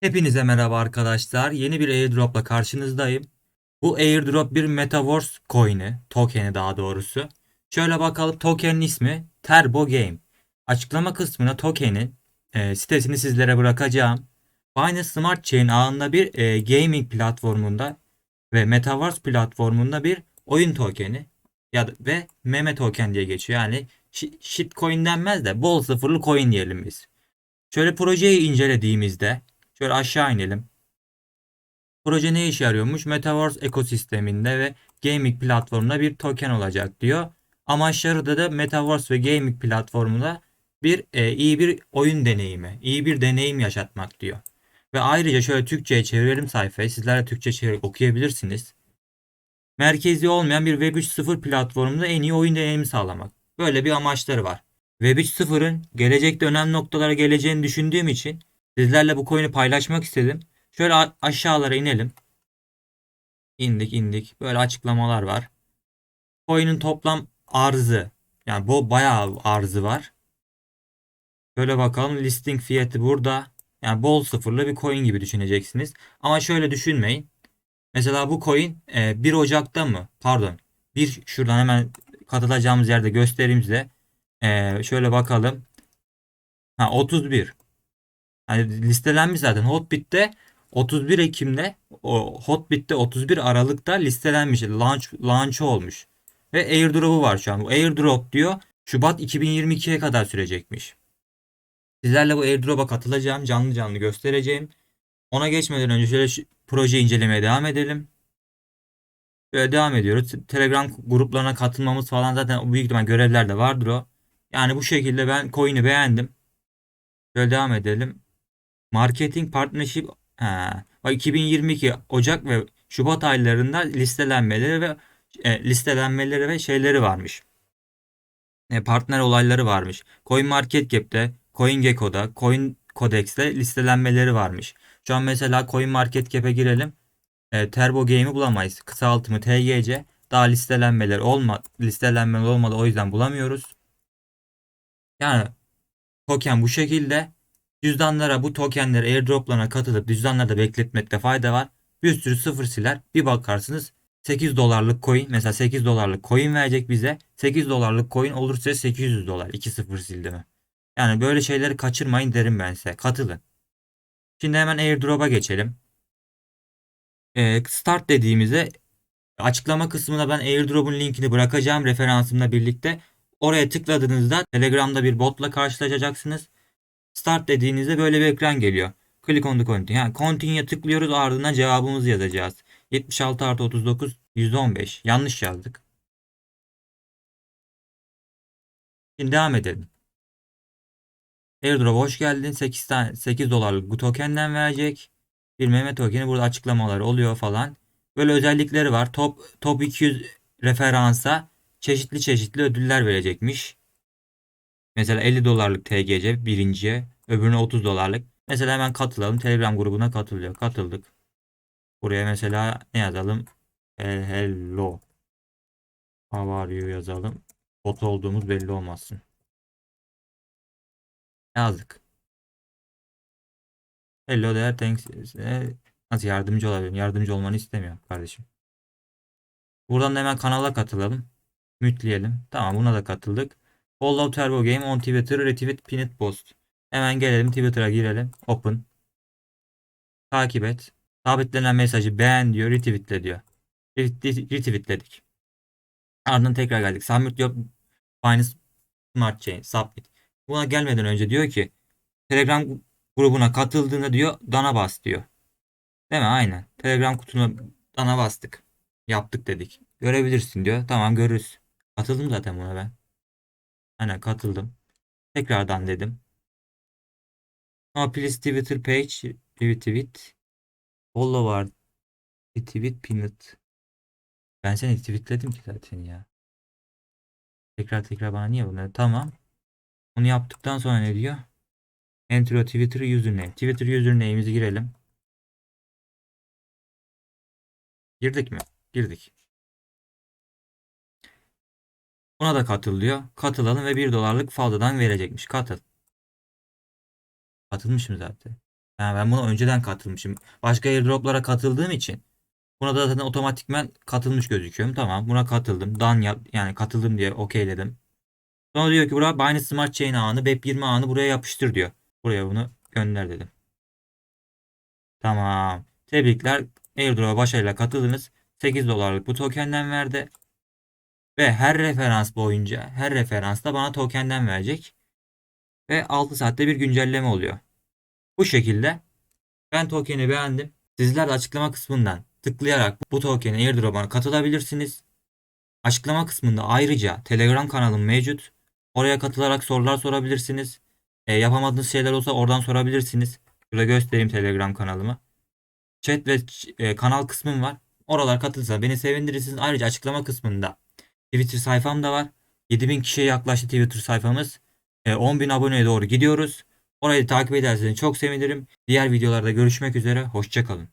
Hepinize merhaba arkadaşlar. Yeni bir airdropla karşınızdayım. Bu airdrop bir Metaverse coin'i, token'i daha doğrusu. Şöyle bakalım token'in ismi Turbo Game. Açıklama kısmına token'in e, sitesini sizlere bırakacağım. Binance Smart Chain ağında bir e, gaming platformunda ve Metaverse platformunda bir oyun tokeni ya da, ve meme token diye geçiyor. Yani shit shitcoin denmez de bol sıfırlı coin diyelim biz. Şöyle projeyi incelediğimizde Şöyle aşağı inelim. Proje ne işe yarıyormuş? Metaverse ekosisteminde ve gaming platformunda bir token olacak diyor. Amaçları da da Metaverse ve gaming platformunda bir e, iyi bir oyun deneyimi, iyi bir deneyim yaşatmak diyor. Ve ayrıca şöyle Türkçe'ye çevirelim sayfayı. Sizler de Türkçe çevirip okuyabilirsiniz. Merkezi olmayan bir Web 3.0 platformunda en iyi oyun deneyimi sağlamak. Böyle bir amaçları var. Web 3.0'ın gelecekte önemli noktalara geleceğini düşündüğüm için Sizlerle bu coin'i paylaşmak istedim. Şöyle aşağılara inelim. İndik indik. Böyle açıklamalar var. Coin'in toplam arzı. Yani bu bayağı arzı var. Şöyle bakalım listing fiyatı burada. Yani bol sıfırlı bir coin gibi düşüneceksiniz. Ama şöyle düşünmeyin. Mesela bu coin 1 e, Ocak'ta mı? Pardon. Bir şuradan hemen katılacağımız yerde göstereyim size. E, şöyle bakalım. Ha 31. Hani listelenmiş zaten Hotbit'te 31 Ekim'de o Hotbit'te 31 Aralık'ta listelenmiş. Launch launch olmuş. Ve airdrop'u var şu an. Bu airdrop diyor Şubat 2022'ye kadar sürecekmiş. Sizlerle bu airdrop'a katılacağım. Canlı canlı göstereceğim. Ona geçmeden önce şöyle proje incelemeye devam edelim. Böyle devam ediyoruz. Telegram gruplarına katılmamız falan zaten büyük ihtimal görevler de vardır o. Yani bu şekilde ben coin'i beğendim. Böyle devam edelim. Marketing Partnership ha, 2022 Ocak ve Şubat aylarında listelenmeleri ve e, listelenmeleri ve şeyleri varmış. E, partner olayları varmış. Coin Market Cap'te, CoinGecko'da, Coin Codex'te listelenmeleri varmış. Şu an mesela Coin Market Cap'e girelim. E, Turbo Game'i bulamayız. Kısaltımı TGC. Daha listelenmeler olma listelenmeler olmadı o yüzden bulamıyoruz. Yani token bu şekilde. Cüzdanlara bu tokenleri airdroplarına katılıp cüzdanlarda bekletmekte fayda var. Bir sürü sıfır siler. Bir bakarsınız 8 dolarlık coin mesela 8 dolarlık coin verecek bize. 8 dolarlık coin olursa 800 dolar. 2 sıfır sildi mi? Yani böyle şeyleri kaçırmayın derim ben size. Katılın. Şimdi hemen airdrop'a geçelim. Ee, start dediğimizde açıklama kısmına ben airdrop'un linkini bırakacağım referansımla birlikte. Oraya tıkladığınızda Telegram'da bir botla karşılaşacaksınız. Start dediğinizde böyle bir ekran geliyor. Click on the continue. Yani continue'ya tıklıyoruz ardından cevabımızı yazacağız. 76 artı 39 115. Yanlış yazdık. Şimdi devam edelim. Airdrop hoş geldin. 8 tane 8 dolarlık bu tokenden verecek. Bir meme tokeni burada açıklamaları oluyor falan. Böyle özellikleri var. Top top 200 referansa çeşitli çeşitli ödüller verecekmiş. Mesela 50 dolarlık TGC birinciye, öbürüne 30 dolarlık. Mesela hemen katılalım. Telegram grubuna katılıyor. Katıldık. Buraya mesela ne yazalım? Hello. How are you yazalım. Bot olduğumuz belli olmasın. Yazdık. Hello there thanks. Nasıl yardımcı olabilirim? Yardımcı olmanı istemiyorum kardeşim. Buradan da hemen kanala katılalım. Mütleyelim. Tamam buna da katıldık. Follow Turbo Game on Twitter retweet pinned post. Hemen gelelim Twitter'a girelim. Open. Takip et. Sabitlenen mesajı beğen diyor. Retweetle diyor. Retweetledik. Ardından tekrar geldik. Submit diyor. Binance Smart Chain. Submit. Buna gelmeden önce diyor ki Telegram grubuna katıldığında diyor dana bas diyor. Değil mi? Aynen. Telegram kutuna dana bastık. Yaptık dedik. Görebilirsin diyor. Tamam görürüz. Katıldım zaten buna ben. Aynen katıldım. Tekrardan dedim. Ama please Twitter page retweet. Follow var. Retweet pinned. Ben seni tweetledim ki zaten ya. Tekrar tekrar bana niye bunları? Tamam. Onu yaptıktan sonra ne diyor? Enter Twitter username. Twitter username'imizi girelim. Girdik mi? Girdik. Buna da katıl diyor. Katılalım ve 1 dolarlık fazladan verecekmiş. Katıl. Katılmışım zaten. Yani ben buna önceden katılmışım. Başka airdroplara katıldığım için buna da zaten otomatikmen katılmış gözüküyorum. Tamam buna katıldım. Dan yap yani katıldım diye okeyledim. Sonra diyor ki buraya Binance Smart Chain ağını BEP20 ağını buraya yapıştır diyor. Buraya bunu gönder dedim. Tamam. Tebrikler. Airdrop'a başarıyla katıldınız. 8 dolarlık bu tokenden verdi. Ve her referans boyunca her referansta bana tokenden verecek. Ve 6 saatte bir güncelleme oluyor. Bu şekilde ben tokeni beğendim. Sizler de açıklama kısmından tıklayarak bu tokeni airdrop'a katılabilirsiniz. Açıklama kısmında ayrıca Telegram kanalım mevcut. Oraya katılarak sorular sorabilirsiniz. E, yapamadığınız şeyler olsa oradan sorabilirsiniz. Şurada göstereyim Telegram kanalımı. Chat ve e, kanal kısmım var. Oralar katılırsa beni sevindirirsiniz. Ayrıca açıklama kısmında Twitter sayfam da var. 7000 kişiye yaklaştı Twitter sayfamız. E, 10.000 aboneye doğru gidiyoruz. Orayı takip ederseniz çok sevinirim. Diğer videolarda görüşmek üzere. Hoşçakalın.